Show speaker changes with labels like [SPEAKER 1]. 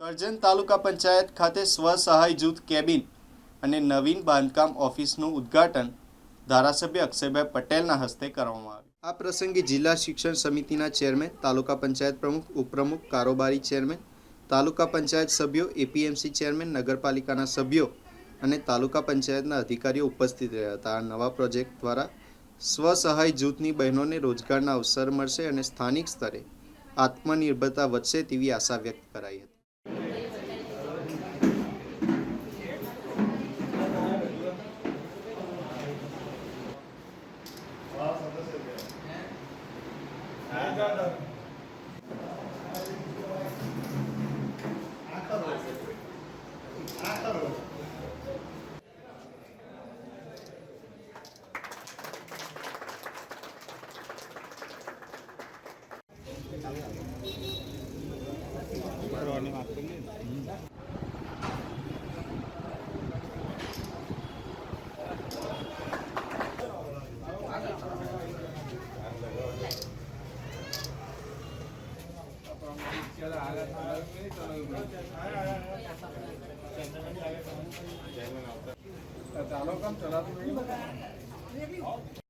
[SPEAKER 1] કરજણ તાલુકા પંચાયત ખાતે સ્વસહાય જૂથ કેબિન અને નવીન બાંધકામ ઓફિસનું ઉદ્ઘાટન ધારાસભ્ય અક્ષયભાઈ પટેલના હસ્તે કરવામાં આવ્યું. આ પ્રસંગે જિલ્લા શિક્ષણ સમિતિના ચેરમેન, તાલુકા પંચાયત પ્રમુખ, ઉપપ્રમુખ, કારોબારી ચેરમેન, તાલુકા પંચાયત સભ્યો એપીએમસી ચેરમેન, નગરપાલિકાના સભ્યો અને તાલુકા પંચાયતના અધિકારીઓ ઉપસ્થિત રહ્યા હતા. આ નવા પ્રોજેક્ટ દ્વારા સ્વસહાય જૂથની બહેનોને રોજગારના અવસર મળશે અને સ્થાનિક સ્તરે આત્મનિર્ભરતા વધશે તેવી આશા વ્યક્ત કરાઈ હતી. Ah, caramba.
[SPEAKER 2] Ah, ચાલો કામ ચલાતું નહીં